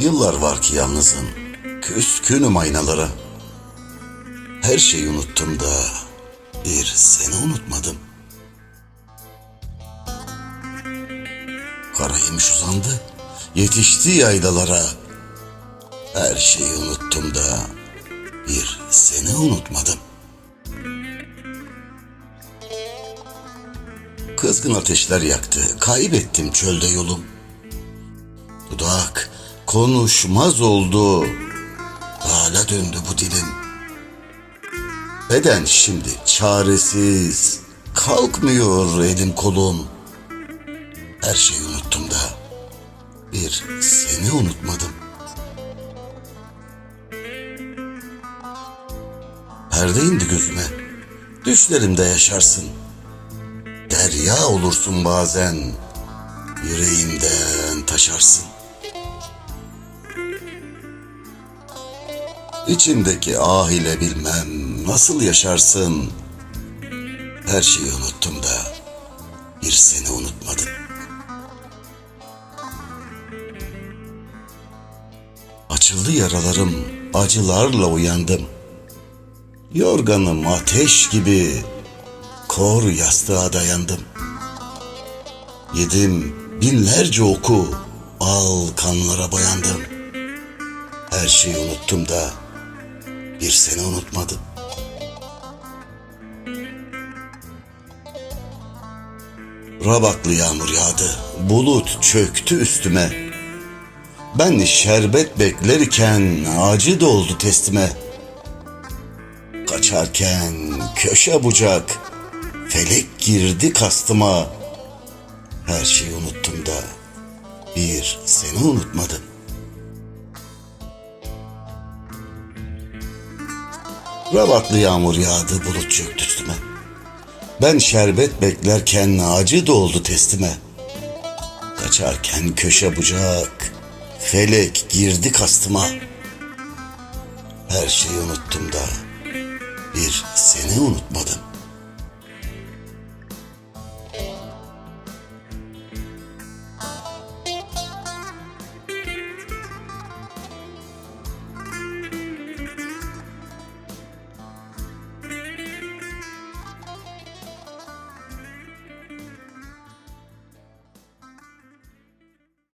Yıllar var ki yalnızım, küskünüm aynalara. Her şeyi unuttum da bir seni unutmadım. Kara yemiş uzandı, yetişti yaylalara. Her şeyi unuttum da bir seni unutmadım. Kızgın ateşler yaktı, kaybettim çölde yolum. Dudak konuşmaz oldu, hala döndü bu dilim. Beden şimdi çaresiz, kalkmıyor elim kolum. Her şeyi unuttum da bir seni unutmadım. Perde indi gözüme, düşlerimde yaşarsın. Derya olursun bazen, yüreğimden taşarsın. İçimdeki ah ile bilmem nasıl yaşarsın. Her şeyi unuttum da bir seni unutmadım. Açıldı yaralarım, acılarla uyandım. Yorganım ateş gibi kor yastığa dayandım. Yedim binlerce oku, al kanlara boyandım. Her şeyi unuttum da bir seni unutmadım. Rabaklı yağmur yağdı, bulut çöktü üstüme. Ben şerbet beklerken acı doldu testime. Kaçarken köşe bucak, felek girdi kastıma. Her şeyi unuttum da bir seni unutmadım. Rabatlı yağmur yağdı bulut çöktü üstüme. Ben şerbet beklerken acı doldu testime. Kaçarken köşe bucak, felek girdi kastıma. Her şeyi unuttum da bir seni unutmadım.